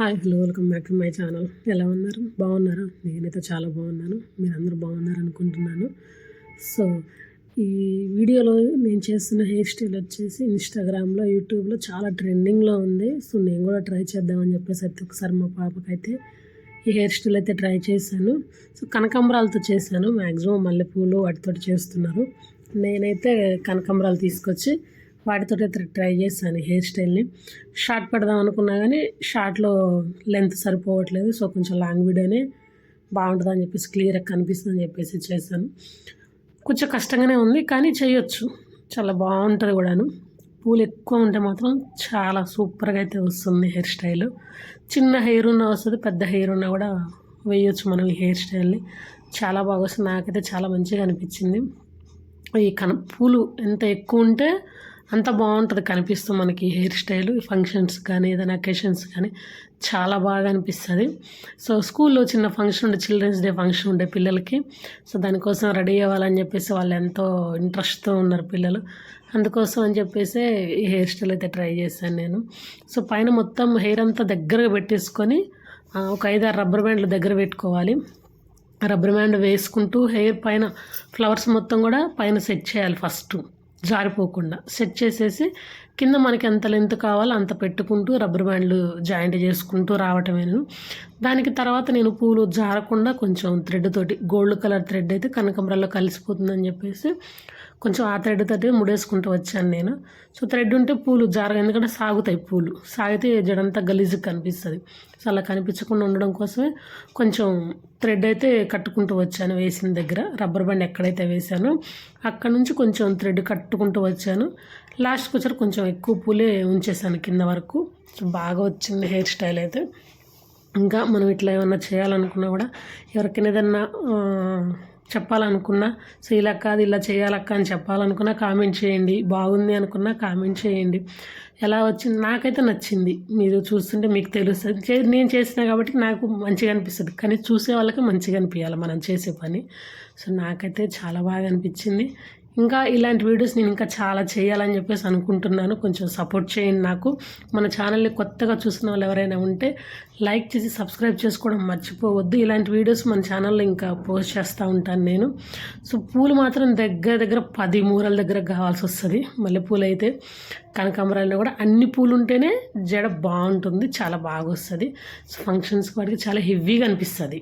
Hi hello welcome back to my channel. ఎలా ఉన్నారు? బాగున్నారా? నేనైతే చాలా బాగున్నాను. మీరందరూ బాగున్నారు అనుకుంటున్నాను సో ఈ వీడియోలో నేను చేస్తున్న హెయిర్ స్టైల్ వచ్చేసి ఇన్స్టాగ్రామ్లో యూట్యూబ్లో చాలా ట్రెండింగ్లో ఉంది. సో నేను కూడా ట్రై చేద్దామని చెప్పేసి అయితే ఒకసారి మా పాపకైతే ఈ హెయిర్ స్టైల్ అయితే ట్రై చేశాను. సో కనకాంబరాలతో చేశాను. మ్యాక్సిమం మల్లెపూలు వాటితో చేస్తున్నారు. నేనైతే కనకాంబరాలు తీసుకొచ్చి వాటితో ట్రై చేశాను హెయిర్ స్టైల్ని. షార్ట్ పెడదాం అనుకున్నా కానీ షార్ట్లో లెంత్ సరిపోవట్లేదు. సో కొంచెం లాంగ్ వీడియోనే బాగుంటుంది అని చెప్పేసి క్లియర్గా కనిపిస్తుంది అని చెప్పేసి చేశాను. కొంచెం కష్టంగానే ఉంది కానీ చేయొచ్చు. చాలా బాగుంటుంది కూడాను. పూలు ఎక్కువ ఉంటే మాత్రం చాలా సూపర్గా అయితే వస్తుంది హెయిర్ స్టైల్. చిన్న హెయిర్ ఉన్న వస్తుంది పెద్ద హెయిర్ ఉన్నా కూడా వేయొచ్చు మనం ఈ హెయిర్ స్టైల్ని. చాలా బాగా వస్తుంది. నాకైతే చాలా మంచిగా అనిపించింది. ఈ కన పూలు ఎంత ఎక్కువ ఉంటే అంత బాగుంటుంది కనిపిస్తుంది మనకి హెయిర్ స్టైల్ ఫంక్షన్స్ కానీ ఏదైనా అకేషన్స్ కానీ చాలా బాగా అనిపిస్తుంది. సో స్కూల్లో చిన్న ఫంక్షన్ ఉండే చిల్డ్రన్స్ డే ఫంక్షన్ ఉండే పిల్లలకి. సో దానికోసం రెడీ అవ్వాలని చెప్పేసి వాళ్ళు ఎంతో ఇంట్రెస్ట్తో ఉన్నారు పిల్లలు. అందుకోసం అని చెప్పేసి ఈ హెయిర్ స్టైల్ అయితే ట్రై చేశాను నేను. సో పైన మొత్తం హెయిర్ అంతా దగ్గరగా పెట్టేసుకొని ఒక ఐదారు రబ్బర్ బ్యాండ్లు దగ్గర పెట్టుకోవాలి. రబ్బర్ బ్యాండ్ వేసుకుంటూ హెయిర్ పైన ఫ్లవర్స్ మొత్తం కూడా పైన సెట్ చేయాలి ఫస్ట్. జారిపోకుండా సెట్ చేసేసి కింద మనకి ఎంత లెంత్ కావాలో అంత పెట్టుకుంటూ రబ్బర్ బ్యాండ్లు జాయింట్ చేసుకుంటూ రావటమేను. దానికి తర్వాత నేను పూలు జారకుండా కొంచెం థ్రెడ్ తోటి గోల్డ్ కలర్ థ్రెడ్ అయితే కనకంబరాల్లో కలిసిపోతుందని చెప్పేసి కొంచెం ఆ థ్రెడ్ తోటి ముడేసుకుంటూ వచ్చాను నేను. సో థ్రెడ్ ఉంటే పూలు జారగా ఎందుకంటే సాగుతాయి పూలు. సాగితే జడంతా గలీజ్గా కనిపిస్తుంది. సో అలా కనిపించకుండా ఉండడం కోసమే కొంచెం థ్రెడ్ అయితే కట్టుకుంటూ వచ్చాను వేసిన దగ్గర. రబ్బర్ బ్యాండ్ ఎక్కడైతే వేసానో అక్కడ నుంచి కొంచెం థ్రెడ్ కట్టుకుంటూ వచ్చాను. లాస్ట్కి వచ్చారు కొంచెం ఎక్కువ పూలే ఉంచేసాను కింద వరకు. బాగా వచ్చింది హెయిర్ స్టైల్ అయితే. ఇంకా మనం ఇట్లా ఏమన్నా చేయాలనుకున్నా కూడా ఎవరికైనా ఏదన్నా చెప్పాలనుకున్నా సో ఇలా కాదు ఇలా చేయాలక్క అని చెప్పాలనుకున్నా కామెంట్ చేయండి బాగుంది అనుకున్నా కామెంట్ చేయండి. ఎలా వచ్చింది? నాకైతే నచ్చింది. మీరు చూస్తుంటే మీకు తెలుస్తుంది. నేను చేసినా కాబట్టి నాకు మంచిగా అనిపిస్తుంది. కానీ చూసే వాళ్ళకి మంచిగా అనిపించాలి మనం చేసే పని. సో నాకైతే చాలా బాగా అనిపించింది. ఇంకా ఇలాంటి వీడియోస్ నేను ఇంకా చాలా చేయాలని చెప్పేసి అనుకుంటున్నాను. కొంచెం సపోర్ట్ చేయండి నాకు. మన ఛానల్ని కొత్తగా చూసిన వాళ్ళు ఎవరైనా ఉంటే లైక్ చేసి సబ్స్క్రైబ్ చేసుకోవడం మర్చిపోవద్దు. ఇలాంటి వీడియోస్ మన ఛానల్లో ఇంకా పోస్ట్ చేస్తూ ఉంటాను నేను. సో పూలు మాత్రం దగ్గర దగ్గర పది మూరల దగ్గర కావాల్సి వస్తుంది. మల్లెపూలు అయితే కనకాంబరాల్లో కూడా అన్ని పూలు ఉంటేనే జడ బాగుంటుంది చాలా బాగా వస్తుంది సో ఫంక్షన్స్ వాటికి చాలా హెవీగా అనిపిస్తుంది.